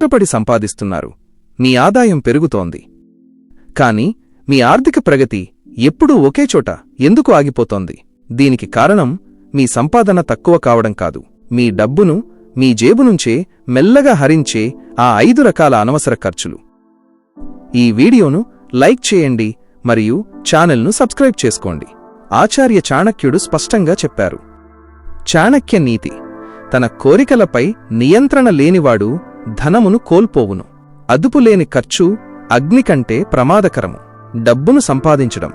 కష్టపడి సంపాదిస్తున్నారు. మీ ఆదాయం పెరుగుతోంది. కాని మీ ఆర్థిక ప్రగతి ఎప్పుడూ ఒకేచోట ఎందుకు ఆగిపోతోంది? దీనికి కారణం మీ సంపాదన తక్కువ కావడం కాదు. మీ డబ్బును మీ జేబు నుంచే మెల్లగా హరించే ఆ ఐదు రకాల అనవసర ఖర్చులు. ఈ వీడియోను లైక్ చేయండి మరియు ఛానల్ను సబ్స్క్రైబ్ చేసుకోండి. ఆచార్య చాణక్యుడు స్పష్టంగా చెప్పారు. చాణక్య నీతి తన కోరికలపై నియంత్రణ లేనివాడు ధనమును కోల్పోవును. అదుపులేని ఖర్చు అగ్ని కంటే ప్రమాదకరము. డబ్బును సంపాదించడం.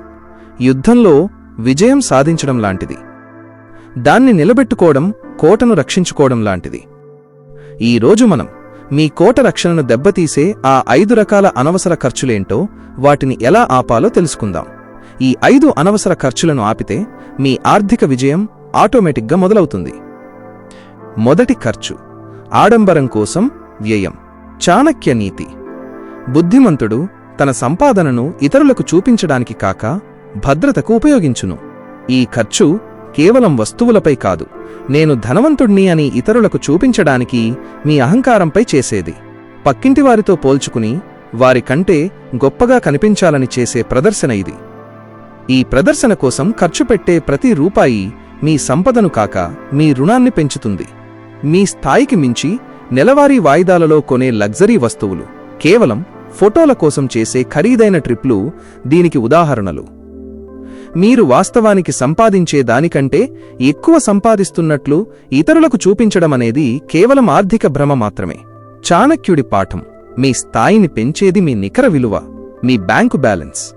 యుద్ధంలో విజయం సాధించడం లాంటిది. దాన్ని నిలబెట్టుకోవడం కోటను రక్షించుకోవడం లాంటిది. ఈ రోజు మనం మీ కోట రక్షణను దెబ్బతీసే ఆ ఐదు రకాల అనవసర ఖర్చులేంటో వాటిని ఎలా ఆపాలో తెలుసుకుందాం. ఈ ఐదు అనవసర ఖర్చులను ఆపితే మీ ఆర్థిక విజయం ఆటోమేటిక్గా మొదలవుతుంది. మొదటి ఖర్చు ఆడంబరం కోసం వ్యయం. చాణక్య నీతి. బుద్ధిమంతుడు తన సంపాదనను ఇతరులకు చూపించడానికి కాక భద్రతకు ఉపయోగించును. ఈ ఖర్చు కేవలం వస్తువులపై కాదు నేను ధనవంతుణ్ణి అని ఇతరులకు చూపించడానికి మీ అహంకారంపై చేసేది. పక్కింటివారితో పోల్చుకుని వారి కంటే గొప్పగా కనిపించాలని చేసే ప్రదర్శన ఇది. ఈ ప్రదర్శన కోసం ఖర్చు పెట్టే ప్రతి రూపాయి మీ సంపదను కాక మీ రుణాన్ని పెంచుతుంది. మీ స్థాయికి మించి నెలవారీ వాయిదాలలో కొనే లగ్జరీ వస్తువులు. కేవలం ఫోటోల కోసం చేసే ఖరీదైన ట్రిప్లు దీనికి ఉదాహరణలు. మీరు వాస్తవానికి సంపాదించే దానికంటే ఎక్కువ సంపాదిస్తున్నట్లు ఇతరులకు చూపించడం అనేది కేవలం ఆర్థిక భ్రమ మాత్రమే. చాణక్యుడి పాఠం మీ స్థాయిని పెంచేది మీ నికర విలువ మీ బ్యాంకు బ్యాలెన్స్.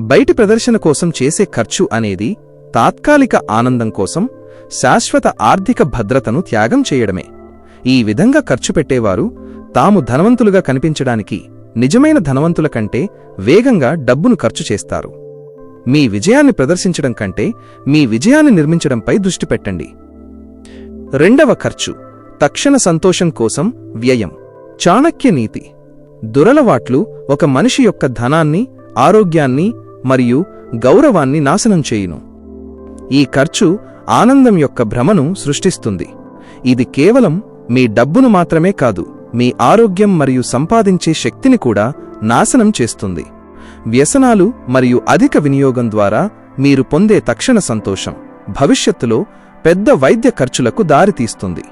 బయటి ప్రదర్శన కోసం చేసే ఖర్చు అనేది తాత్కాలిక ఆనందం కోసం శాశ్వత ఆర్థిక భద్రతను త్యాగం చేయడమే. ఈ విధంగా ఖర్చు పెట్టేవారు తాము ధనవంతులుగా కనిపించడానికి నిజమైన ధనవంతుల కంటే వేగంగా డబ్బును ఖర్చు చేస్తారు. మీ విజయాన్ని ప్రదర్శించడం కంటే మీ విజయాన్ని నిర్మించడంపై దృష్టి పెట్టండి. రెండవ ఖర్చు తక్షణ సంతోషం కోసం వ్యయం. చాణక్య నీతి. దురలవాట్లు ఒక మనిషి యొక్క ధనాన్ని ఆరోగ్యాన్ని మరియు గౌరవాన్ని నాశనం చేయును. ఈ ఖర్చు ఆనందం యొక్క భ్రమను సృష్టిస్తుంది. ఇది కేవలం మీ డబ్బును మాత్రమే కాదు మీ ఆరోగ్యం మరియు సంపాదించే శక్తిని కూడా నాశనం చేస్తుంది. వ్యసనాలు మరియు అధిక వినియోగం ద్వారా మీరు పొందే తక్షణ సంతోషం భవిష్యత్తులో పెద్ద వైద్య ఖర్చులకు దారితీస్తుంది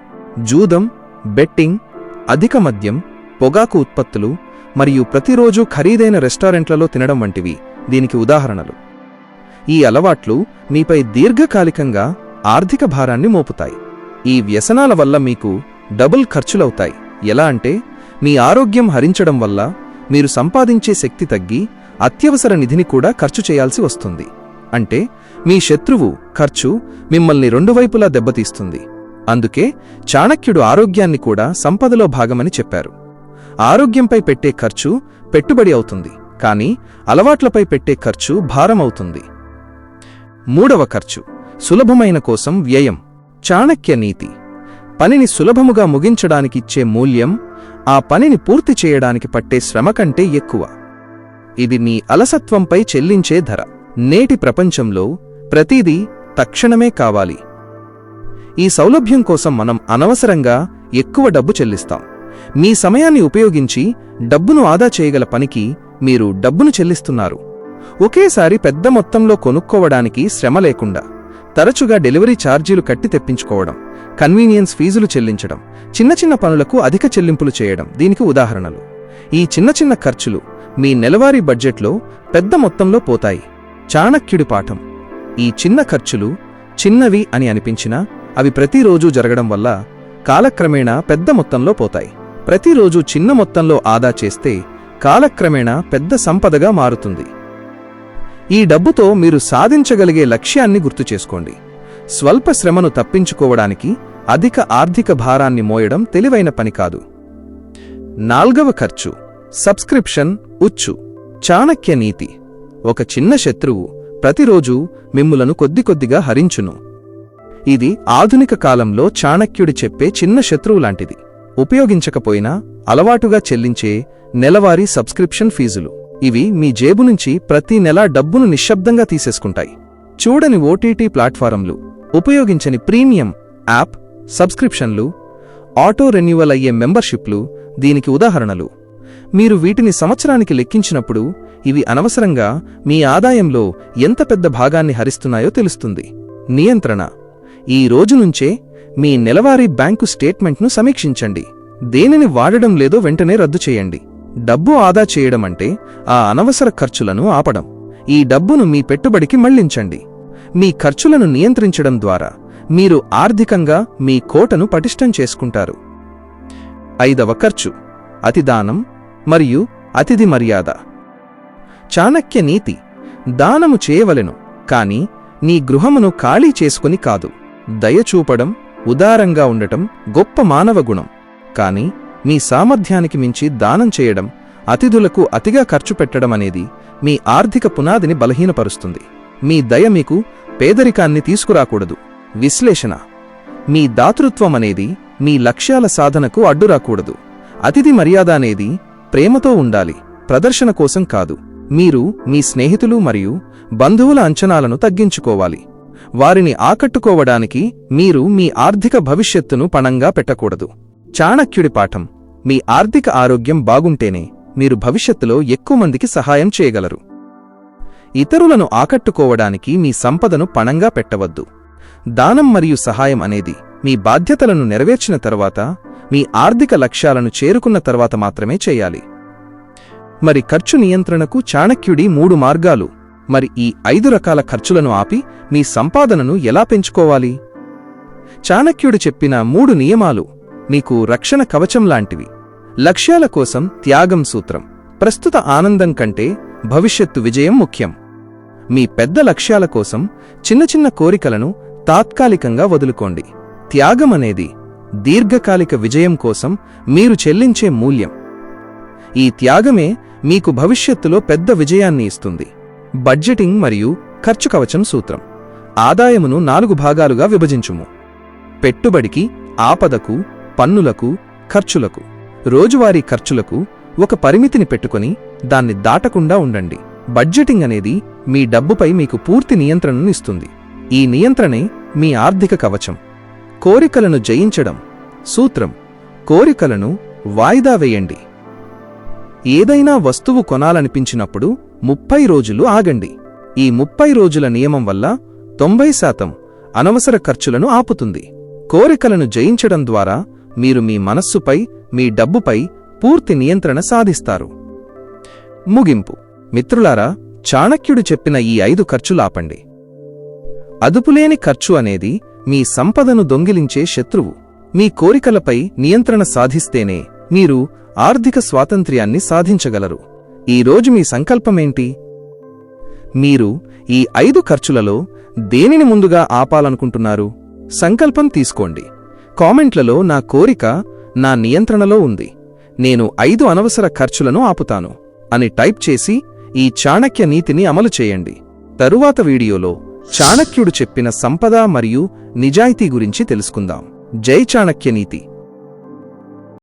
జూదం బెట్టింగ్ అధిక మద్యం పొగాకు ఉత్పత్తులు మరియు ప్రతిరోజూ ఖరీదైన రెస్టారెంట్లలో తినడం వంటివి దీనికి ఉదాహరణలు. ఈ అలవాట్లు మీపై దీర్ఘకాలికంగా ఆర్థిక భారాన్ని మోపుతాయి. ఈ వ్యసనాల వల్ల మీకు డబుల్ ఖర్చులవుతాయి. ఎలా అంటే మీ ఆరోగ్యం హరించడం వల్ల మీరు సంపాదించే శక్తి తగ్గి అత్యవసర నిధిని కూడా ఖర్చు చేయాల్సి వస్తుంది. అంటే మీ శత్రువు ఖర్చు మిమ్మల్ని రెండు వైపులా దెబ్బతీస్తుంది. అందుకే చాణక్యుడు ఆరోగ్యాన్ని కూడా సంపదలో భాగమని చెప్పారు. ఆరోగ్యంపై పెట్టే ఖర్చు పెట్టుబడి అవుతుంది. కానీ అలవాట్లపై పెట్టే ఖర్చు భారమవుతుంది మూడవ ఖర్చు సులభమైన కోసం వ్యయం. చాణక్య నీతి. పనిని సులభముగా ముగించడానికి ఇచ్చే మూల్యం ఆ పనిని పూర్తి చేయడానికి పట్టే శ్రమ కంటే ఎక్కువ. ఇది మీ అలసత్వంపై చెల్లించే ధర. నేటి ప్రపంచంలో ప్రతిదీ తక్షణమే కావాలి. ఈ సౌలభ్యం కోసం మనం అనవసరంగా ఎక్కువ డబ్బు చెల్లిస్తాం. మీ సమయాన్ని ఉపయోగించి డబ్బును ఆదా చేయగల పనికి మీరు డబ్బును చెల్లిస్తున్నారు. ఒకేసారి పెద్ద మొత్తంలో కొనుక్కోవడానికి శ్రమ లేకుండా. తరచుగా డెలివరీ ఛార్జీలు కట్టి తెప్పించుకోవడం కన్వీనియన్స్ ఫీజులు చెల్లించడం చిన్న చిన్న పనులకు అధిక చెల్లింపులు చేయడం దీనికి ఉదాహరణలు. ఈ చిన్న చిన్న ఖర్చులు మీ నెలవారీ బడ్జెట్లో పెద్ద మొత్తంలో పోతాయి. చాణక్యుడి పాఠం. ఈ చిన్న ఖర్చులు చిన్నవి అని అనిపించినా అవి ప్రతిరోజూ జరగడం వల్ల కాలక్రమేణా పెద్ద మొత్తంలో పోతాయి. ప్రతిరోజు చిన్న మొత్తంలో ఆదా చేస్తే కాలక్రమేణా పెద్ద సంపదగా మారుతుంది. ఈ డబ్బుతో మీరు సాధించగలిగే లక్ష్యాన్ని గుర్తు చేసుకోండి. స్వల్ప శ్రమను తప్పించుకోవడానికి అధిక ఆర్థిక భారాన్ని మోయడం తెలివైన పని కాదు. నాల్గవ ఖర్చు సబ్స్క్రిప్షన్ ఉచ్చు. చాణక్య నీతి. ఒక చిన్న శత్రువు ప్రతిరోజు మిమ్ములను కొద్ది కొద్దిగా హరించును. ఇది ఆధునిక కాలంలో చాణక్యుడి చెప్పే చిన్న శత్రువు లాంటిది. ఉపయోగించకపోయినా అలవాటుగా చెల్లించే నెలవారీ సబ్స్క్రిప్షన్ ఫీజులు. ఇవి మీ జేబు నుంచి ప్రతి నెలా డబ్బును నిశ్శబ్దంగా తీసేసుకుంటాయి. చూడని ఓటీటీ ప్లాట్ఫారంలు ఉపయోగించని ప్రీమియం యాప్ సబ్స్క్రిప్షన్లు ఆటో రెన్యువల్ అయ్యే మెంబర్షిప్లు దీనికి ఉదాహరణలు. మీరు వీటిని సంవత్సరానికి లెక్కించినప్పుడు ఇవి అనవసరంగా మీ ఆదాయంలో ఎంత పెద్ద భాగాన్ని హరిస్తున్నాయో తెలుస్తుంది. నియంత్రణ. ఈ రోజు నుంచే మీ నెలవారీ బ్యాంకు స్టేట్మెంట్ను సమీక్షించండి. దేనిని వాడడం లేదో వెంటనే రద్దు చేయండి. డబ్బు ఆదా చేయడం అంటే ఆ అనవసర ఖర్చులను ఆపడం. ఈ డబ్బును మీ పెట్టుబడికి మళ్ళించండి. మీ ఖర్చులను నియంత్రించడం ద్వారా మీరు ఆర్థికంగా మీ కోటను పటిష్టం చేసుకుంటారు. ఐదవ ఖర్చు అతిదానం మరియు అతిథి మర్యాద. చాణక్య నీతి దానము చేయవలెను కాని నీ గృహమును ఖాళీ చేసుకుని కాదు. దయచూపడం ఉదారంగా ఉండటం గొప్ప మానవ గుణం. కాని మీ సామర్థ్యానికి మించి దానం చేయడం అతిథులకు అతిగా ఖర్చు పెట్టడం అనేది మీ ఆర్థిక పునాదిని బలహీనపరుస్తుంది. మీ దయ మీకు పేదరికాన్ని తీసుకురాకూడదు. విశ్లేషణ. మీ దాతృత్వం అనేది మీ లక్ష్యాల సాధనకు అడ్డురాకూడదు. అతిథి మర్యాద అనేది ప్రేమతో ఉండాలి ప్రదర్శన కోసం కాదు. మీరు మీ స్నేహితులు మరియు బంధువుల అంచనాలను తగ్గించుకోవాలి. వారిని ఆకట్టుకోవడానికి మీరు మీ ఆర్థిక భవిష్యత్తును పణంగా పెట్టకూడదు. చాణక్యుడి పాఠం. మీ ఆర్థిక ఆరోగ్యం బాగుంటేనే మీరు భవిష్యత్తులో ఎక్కువ మందికి సహాయం చేయగలరు. ఇతరులను ఆకట్టుకోవడానికి మీ సంపదను పణంగా పెట్టవద్దు. దానం మరియు సహాయం అనేది మీ బాధ్యతలను నెరవేర్చిన తర్వాత మీ ఆర్థిక లక్ష్యాలను చేరుకున్న తర్వాత మాత్రమే చేయాలి. మరి ఖర్చు నియంత్రణకు చాణక్యుడి మూడు మార్గాలు. మరి ఈ ఐదు రకాల ఖర్చులను ఆపి మీ సంపాదనను ఎలా పెంచుకోవాలి? చాణక్యుడు చెప్పిన మూడు నియమాలు మీకు రక్షణ కవచం లాంటివి. లక్ష్యాల కోసం త్యాగం సూత్రం. ప్రస్తుత ఆనందం కంటే భవిష్యత్తు విజయం ముఖ్యం. మీ పెద్ద లక్ష్యాల కోసం చిన్న చిన్న కోరికలను తాత్కాలికంగా వదులుకోండి. త్యాగం అనేది దీర్ఘకాలిక విజయం కోసం మీరు చెల్లించే మూల్యం. ఈ త్యాగమే మీకు భవిష్యత్తులో పెద్ద విజయాన్ని ఇస్తుంది. బడ్జెటింగ్ మరియు ఖర్చు కవచం సూత్రం. ఆదాయమును నాలుగు భాగాలుగా విభజించుము. పెట్టుబడికి ఆపదకు పన్నులకు ఖర్చులకు. రోజువారీ ఖర్చులకు ఒక పరిమితిని పెట్టుకొని దాన్ని దాటకుండా ఉండండి. బడ్జెటింగ్ అనేది మీ డబ్బుపై మీకు పూర్తి నియంత్రణను ఇస్తుంది. ఈ నియంత్రణే మీ ఆర్థిక కవచం. కోరికలను జయించడం. సూత్రం. కోరికలను వాయిదా వేయండి. ఏదైనా వస్తువు కొనాలనిపించినప్పుడు ముప్పై రోజులు ఆగండి. ఈ ముప్పై రోజుల నియమం వల్ల తొంభై శాతం అనవసర ఖర్చులను ఆపుతుంది. కోరికలను జయించడం ద్వారా మీరు మీ మనస్సుపై మీ డబ్బుపై పూర్తి నియంత్రణ సాధిస్తారు. ముగింపు. మిత్రులారా చాణక్యుడు చెప్పిన ఈ ఐదు ఖర్చులాపండి అదుపులేని ఖర్చు అనేది మీ సంపదను దొంగిలించే శత్రువు. మీ కోరికలపై నియంత్రణ సాధిస్తేనే మీరు ఆర్థిక స్వాతంత్ర్యాన్ని సాధించగలరు. ఈరోజు మీ సంకల్పమేంటి? మీరు ఈ ఐదు ఖర్చులలో దేనిని ముందుగా ఆపాలనుకుంటున్నారు? సంకల్పం తీసుకోండి. కామెంట్లలో నా కోరిక నా నియంత్రణలో ఉంది. నేను ఐదు అనవసర ఖర్చులను ఆపుతాను. అని టైప్ చేసి ఈ చాణక్య నీతిని అమలు చేయండి. తరువాత వీడియోలో చాణక్యుడు చెప్పిన సంపద మరియు నిజాయితీ గురించి తెలుసుకుందాం. జై చాణక్య నీతి.